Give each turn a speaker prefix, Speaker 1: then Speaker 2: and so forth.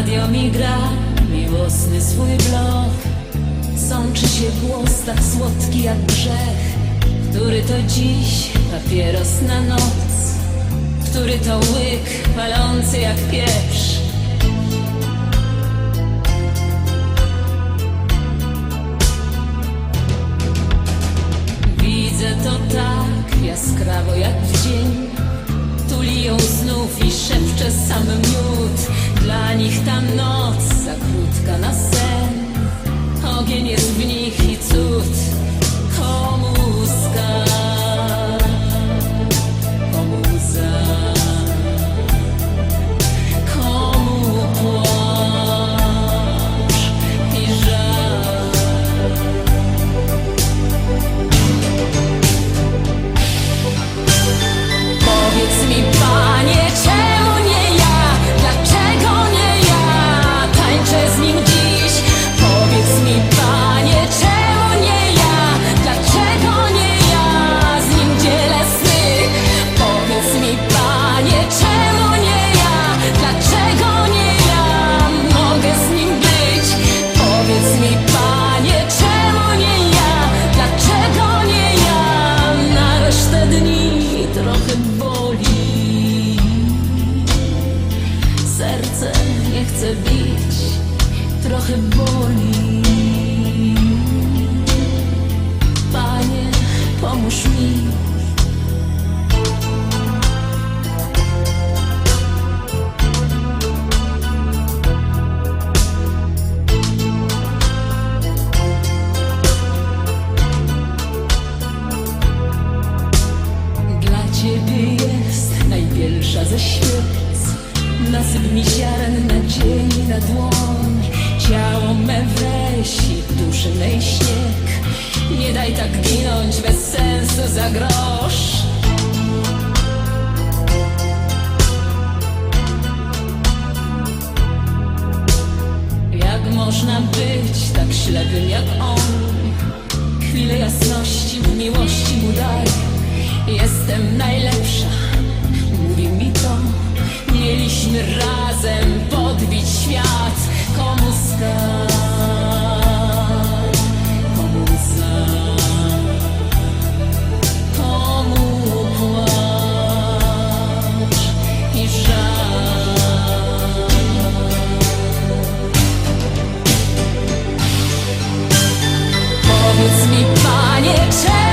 Speaker 1: radio mi gra miłosny swój blok. Sączy się głos tak słodki jak grzech Który to dziś papieros na noc. Który to łyk palący jak pieprz chce bić, trochę boli. Panie, pomóż mi. Dla ciebie jest największa ze świec Nasyp mi ziaren dłoń. Ciało me weź i duszy mej śnieg. Nie daj tak ginąć bez sensu za grosz. Jak można być tak ślepym jak on? Chwilę jasności w miłości mu daj. Jestem najlepsza, świat komu stan. Powiedz mi, Panie, czemu